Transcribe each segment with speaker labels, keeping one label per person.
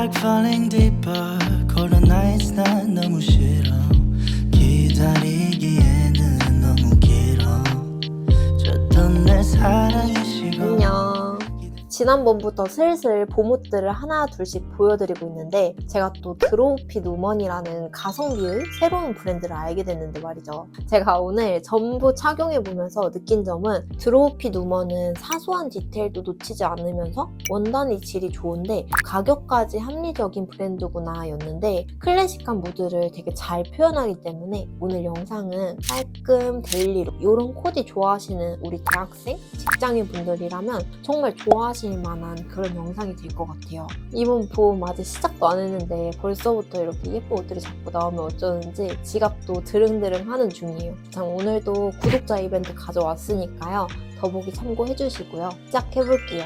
Speaker 1: like falling deeper cold nights 난 너무 싫어 기다리기에는 너무 길어 줬던 내
Speaker 2: 안녕. 지난번부터 슬슬 봄옷들을 하나 둘씩 보여드리고 있는데 제가 또 드로우핏 우먼이라는 가성비의 새로운 브랜드를 알게 됐는데 말이죠. 제가 오늘 전부 착용해보면서 느낀 점은 드로우핏 우먼은 사소한 디테일도 놓치지 않으면서 원단의 질이 좋은데 가격까지 합리적인 브랜드구나 였는데 클래식한 무드를 되게 잘 표현하기 때문에 오늘 영상은 깔끔 데일리룩 이런 코디 좋아하시는 우리 대학생, 직장인 분들이라면 정말 좋아하 실 만한 그런 영상이 될 것 같아요. 이번 봄 아직 시작도 안 했는데 벌써부터 이렇게 예쁜 옷들이 자꾸 나오면 어쩌는지 지갑도 드릉드릉 하는 중이에요. 참 오늘도 구독자 이벤트 가져왔으니까요. 더보기 참고해 주시고요. 시작해볼게요.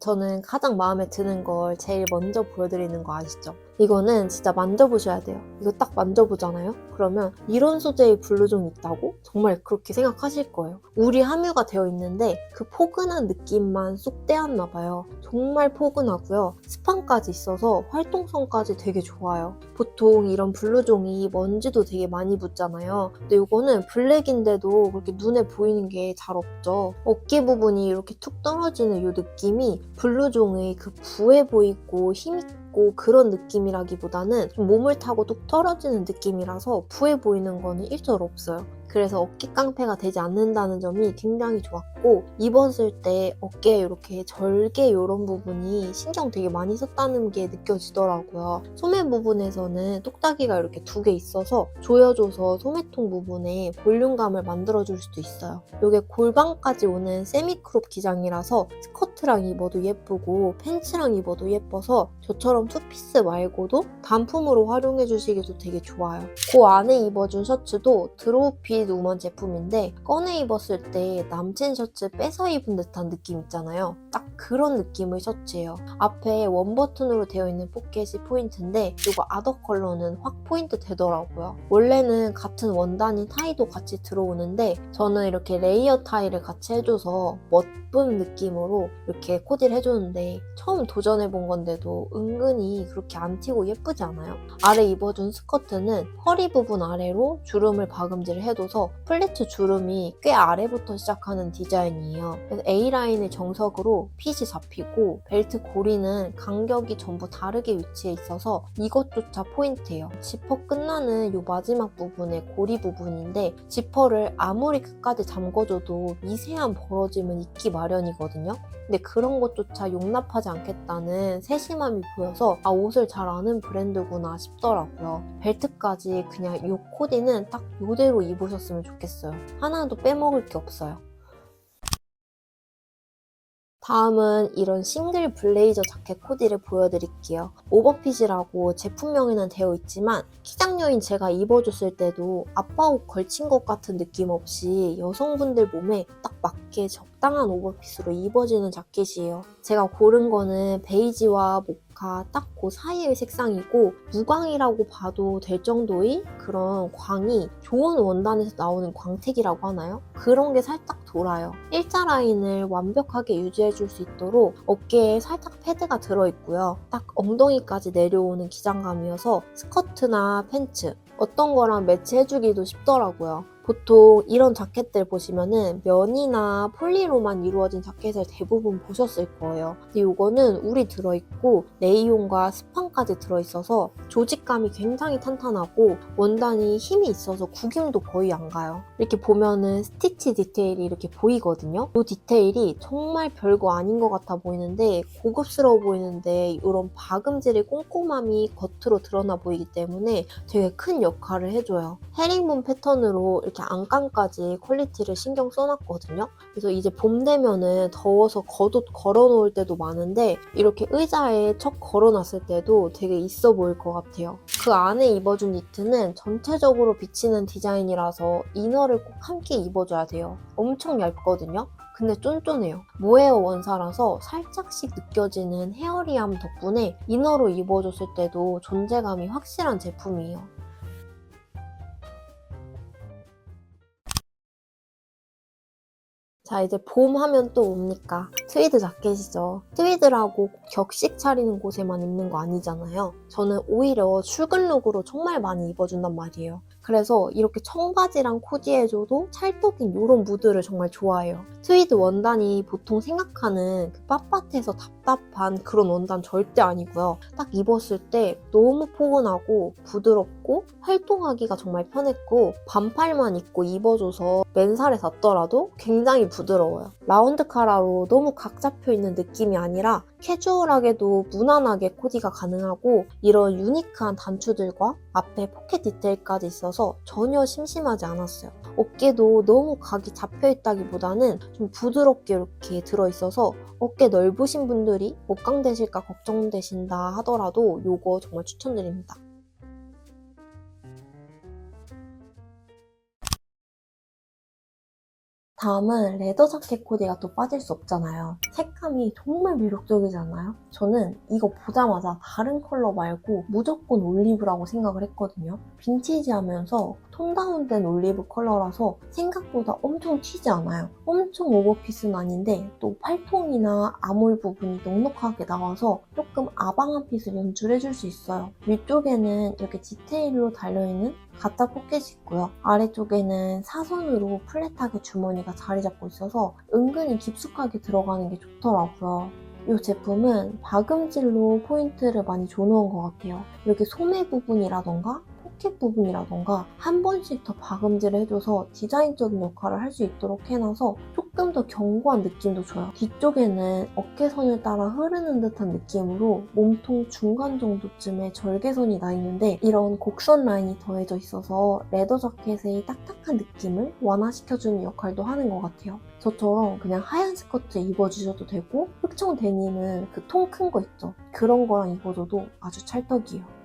Speaker 2: 저는 가장 마음에 드는 걸 제일 먼저 보여드리는 거 아시죠? 이거는 진짜 만져보셔야 돼요. 이거 딱 만져보잖아요? 그러면 이런 소재의 블루종이 있다고? 정말 그렇게 생각하실 거예요. 울이 함유가 되어 있는데 그 포근한 느낌만 쏙 떼었나 봐요. 정말 포근하고요. 스판까지 있어서 활동성까지 되게 좋아요. 보통 이런 블루종이 먼지도 되게 많이 붙잖아요. 근데 이거는 블랙인데도 그렇게 눈에 보이는 게 잘 없죠. 어깨 부분이 이렇게 툭 떨어지는 이 느낌이 블루종의 그 부해 보이고 힘있 고 그런 느낌이라기보다는 좀 몸을 타고 뚝 떨어지는 느낌이라서 부해 보이는 거는 일절 없어요. 그래서 어깨 깡패가 되지 않는다는 점이 굉장히 좋았고 입었을 때 어깨에 이렇게 절개 이런 부분이 신경 되게 많이 썼다는 게 느껴지더라고요. 소매 부분에서는 똑딱이가 이렇게 두 개 있어서 조여줘서 소매통 부분에 볼륨감을 만들어줄 수도 있어요. 이게 골반까지 오는 세미크롭 기장이라서 스커트랑 입어도 예쁘고 팬츠랑 입어도 예뻐서 저처럼 투피스 말고도 단품으로 활용해 주시기도 되게 좋아요. 그 안에 입어준 셔츠도 드로우핏 우먼 제품인데 꺼내 입었을 때 남친 셔츠 뺏어 입은 듯한 느낌 있잖아요. 딱 그런 느낌의 셔츠예요. 앞에 원 버튼으로 되어 있는 포켓이 포인트인데 이거 아더 컬러는 확 포인트 되더라고요. 원래는 같은 원단인 타이도 같이 들어오는데 저는 이렇게 레이어 타이를 같이 해줘서 멋분 느낌으로 이렇게 코디를 해줬는데 처음 도전해본 건데도 은근히 그렇게 안 튀고 예쁘지 않아요? 아래 입어준 스커트는 허리 부분 아래로 주름을 박음질을 해둬서 플리트 주름이 꽤 아래부터 시작하는 디자인 이에요. 그래서 A라인의 정석으로 핏이 잡히고 벨트 고리는 간격이 전부 다르게 위치해 있어서 이것조차 포인트예요. 지퍼 끝나는 이 마지막 부분의 고리 부분인데 지퍼를 아무리 끝까지 잠궈줘도 미세한 벌어짐은 있기 마련이거든요. 근데 그런 것조차 용납하지 않겠다는 세심함이 보여서 아 옷을 잘 아는 브랜드구나 싶더라고요. 벨트까지 그냥 이 코디는 딱 이대로 입으셨으면 좋겠어요. 하나도 빼먹을 게 없어요. 다음은 이런 싱글 블레이저 자켓 코디를 보여드릴게요. 오버핏이라고 제품명에는 되어 있지만 키장녀인 제가 입어줬을 때도 아빠 옷 걸친 것 같은 느낌 없이 여성분들 몸에 딱 맞게 적 당한 오버핏으로 입어지는 자켓이에요. 제가 고른 거는 베이지와 모카 딱 그 사이의 색상이고 무광이라고 봐도 될 정도의 그런 광이 좋은 원단에서 나오는 광택이라고 하나요? 그런 게 살짝 돌아요. 일자 라인을 완벽하게 유지해 줄 수 있도록 어깨에 살짝 패드가 들어있고요. 딱 엉덩이까지 내려오는 기장감이어서 스커트나 팬츠 어떤 거랑 매치해주기도 쉽더라고요. 보통 이런 자켓들 보시면은 면이나 폴리로만 이루어진 자켓을 대부분 보셨을 거예요. 근데 이거는 울이 들어있고 레이온과 스판까지 들어있어서 조직감이 굉장히 탄탄하고 원단이 힘이 있어서 구김도 거의 안 가요. 이렇게 보면은 스티치 디테일이 이렇게 보이거든요. 이 디테일이 정말 별거 아닌 것 같아 보이는데 고급스러워 보이는데 이런 박음질의 꼼꼼함이 겉으로 드러나 보이기 때문에 되게 큰 역할을 해줘요. 헤링본 패턴으로 이렇게 안감까지 퀄리티를 신경 써놨거든요. 그래서 이제 봄 되면은 더워서 겉옷 걸어놓을 때도 많은데 이렇게 의자에 척 걸어놨을 때도 되게 있어 보일 것 같아요. 그 안에 입어준 니트는 전체적으로 비치는 디자인이라서 이너를 꼭 함께 입어줘야 돼요. 엄청 얇거든요. 근데 쫀쫀해요. 모헤어 원사라서 살짝씩 느껴지는 헤어리함 덕분에 이너로 입어줬을 때도 존재감이 확실한 제품이에요. 자 이제 봄 하면 또 뭡니까? 트위드 자켓이죠. 트위드라고 격식 차리는 곳에만 입는 거 아니잖아요. 저는 오히려 출근룩으로 정말 많이 입어준단 말이에요. 그래서 이렇게 청바지랑 코디해줘도 찰떡인 이런 무드를 정말 좋아해요. 트위드 원단이 보통 생각하는 그 빳빳해서 답답한 그런 원단 절대 아니고요. 딱 입었을 때 너무 포근하고 부드럽고 활동하기가 정말 편했고 반팔만 입고 입어줘서 맨살에 닿더라도 굉장히 부드러워요. 라운드 카라로 너무 각 잡혀 있는 느낌이 아니라 캐주얼하게도 무난하게 코디가 가능하고 이런 유니크한 단추들과 앞에 포켓 디테일까지 있어서 전혀 심심하지 않았어요. 어깨도 너무 각이 잡혀 있다기보다는 좀 부드럽게 이렇게 들어있어서 어깨 넓으신 분들이 목강 되실까 걱정되신다 하더라도 이거 정말 추천드립니다. 다음은 레더 자켓 코디가 또 빠질 수 없잖아요. 색감이 정말 매력적이잖아요. 저는 이거 보자마자 다른 컬러 말고 무조건 올리브라고 생각을 했거든요. 빈티지하면서 톤 다운된 올리브 컬러라서 생각보다 엄청 튀지 않아요. 엄청 오버핏은 아닌데 또 팔통이나 아몰 부분이 넉넉하게 나와서 조금 아방한 핏을 연출해줄 수 있어요. 위쪽에는 이렇게 디테일로 달려있는 가짜 포켓이 있고요. 아래쪽에는 사선으로 플랫하게 주머니가 자리 잡고 있어서 은근히 깊숙하게 들어가는 게 좋더라고요. 이 제품은 박음질로 포인트를 많이 줘놓은 것 같아요. 이렇게 소매 부분이라던가 포켓 부분이라던가 한 번씩 더 박음질을 해줘서 디자인적인 역할을 할 수 있도록 해놔서 조금 더 견고한 느낌도 줘요. 뒤쪽에는 어깨선을 따라 흐르는 듯한 느낌으로 몸통 중간 정도쯤에 절개선이 나 있는데 이런 곡선 라인이 더해져 있어서 레더 자켓의 딱딱한 느낌을 완화시켜주는 역할도 하는 것 같아요. 저처럼 그냥 하얀 스커트 입어주셔도 되고 흑청 데님은 그 통 큰 거 있죠. 그런 거랑 입어줘도 아주 찰떡이에요.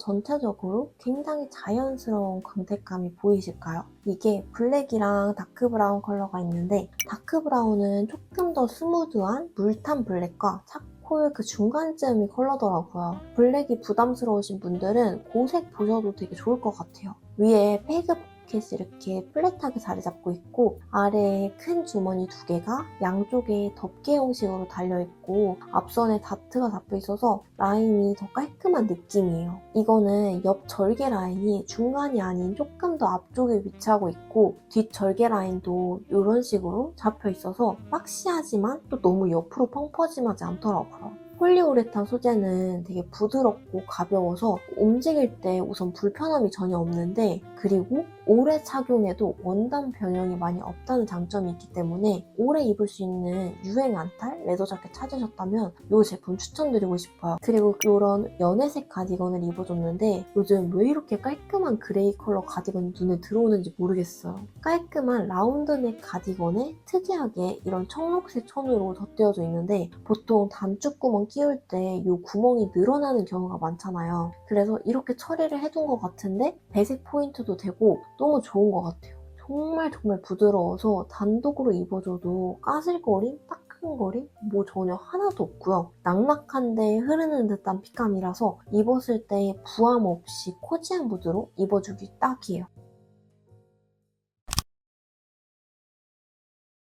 Speaker 2: 전체적으로 굉장히 자연스러운 광택감이 보이실까요? 이게 블랙이랑 다크 브라운 컬러가 있는데 다크 브라운은 조금 더 스무드한 물탄 블랙과 차콜 그 중간쯤이 컬러더라고요. 블랙이 부담스러우신 분들은 고색 보셔도 되게 좋을 것 같아요. 위에 페이크 포켓이 이렇게 플랫하게 자리 잡고 있고 아래에 큰 주머니 두 개가 양쪽에 덮개 형식으로 달려 있고 앞선에 다트가 잡혀 있어서 라인이 더 깔끔한 느낌이에요. 이거는 옆 절개 라인이 중간이 아닌 조금 더 앞쪽에 위치하고 있고 뒷 절개 라인도 이런 식으로 잡혀 있어서 박시하지만 또 너무 옆으로 펑퍼짐하지 않더라고요. 폴리우레탄 소재는 되게 부드럽고 가벼워서 움직일 때 우선 불편함이 전혀 없는데 그리고 오래 착용해도 원단 변형이 많이 없다는 장점이 있기 때문에 오래 입을 수 있는 유행 안탈 레더 자켓 찾으셨다면 이 제품 추천드리고 싶어요. 그리고 이런 연회색 가디건을 입어줬는데 요즘 왜 이렇게 깔끔한 그레이 컬러 가디건이 눈에 들어오는지 모르겠어요. 깔끔한 라운드넥 가디건에 특이하게 이런 청록색 천으로 덧대어져 있는데 보통 단추구멍 끼울 때 이 구멍이 늘어나는 경우가 많잖아요. 그래서 이렇게 처리를 해둔 것 같은데 배색 포인트도 되고 너무 좋은 것 같아요. 정말 정말 부드러워서 단독으로 입어줘도 까슬거림, 따끔거림 뭐 전혀 하나도 없고요. 낙낙한데 흐르는 듯한 핏감이라서 입었을 때 부함 없이 코지한 무드로 입어주기 딱이에요.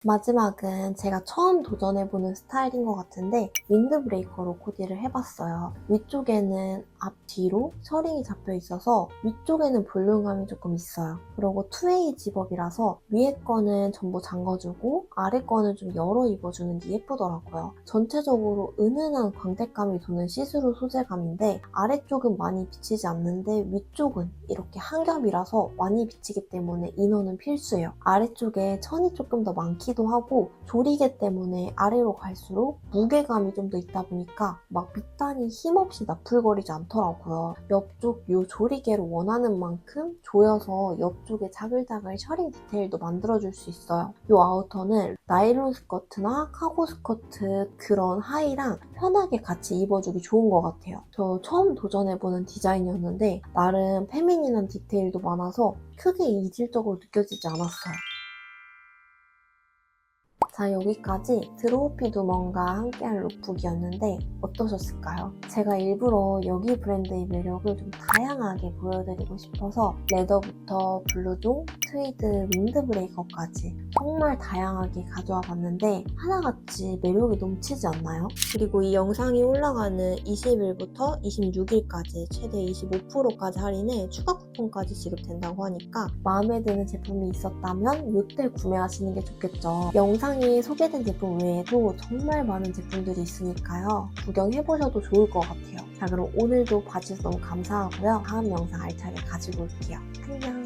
Speaker 2: 마지막은 제가 처음 도전해보는 스타일인 것 같은데 윈드브레이커로 코디를 해봤어요. 위쪽에는 앞뒤로 셔링이 잡혀 있어서 위쪽에는 볼륨감이 조금 있어요. 그리고 투웨이 집업이라서 위에 거는 전부 잠궈주고 아래 거는 좀 열어 입어주는 게 예쁘더라고요. 전체적으로 은은한 광택감이 도는 시스루 소재감인데 아래쪽은 많이 비치지 않는데 위쪽은 이렇게 한 겹이라서 많이 비치기 때문에 이너는 필수예요. 아래쪽에 천이 조금 더 많기 기도 하고 조리개 때문에 아래로 갈수록 무게감이 좀 더 있다 보니까 막 밑단이 힘없이 나풀거리지 않더라고요. 옆쪽 이 조리개로 원하는 만큼 조여서 옆쪽에 자글자글 셔링 디테일도 만들어줄 수 있어요. 이 아우터는 나일론 스커트나 카고 스커트 그런 하의랑 편하게 같이 입어주기 좋은 것 같아요. 저 처음 도전해보는 디자인이었는데 나름 페미닌한 디테일도 많아서 크게 이질적으로 느껴지지 않았어요. 자, 여기까지 드로우피도 뭔가 함께할 룩북이었는데 어떠셨을까요? 제가 일부러 여기 브랜드의 매력을 좀 다양하게 보여드리고 싶어서 레더부터 블루종, 트위드, 윈드브레이커까지 정말 다양하게 가져와 봤는데 하나같이 매력이 넘치지 않나요? 그리고 이 영상이 올라가는 20일부터 26일까지 최대 25%까지 할인에 추가 쿠폰까지 지급된다고 하니까 마음에 드는 제품이 있었다면 이때 구매하시는 게 좋겠죠. 영상에 소개된 제품 외에도 정말 많은 제품들이 있으니까요. 구경해보셔도 좋을 것 같아요. 자, 그럼 오늘도 봐주셔서 너무 감사하고요. 다음 영상 알차게 가지고 올게요. 안녕!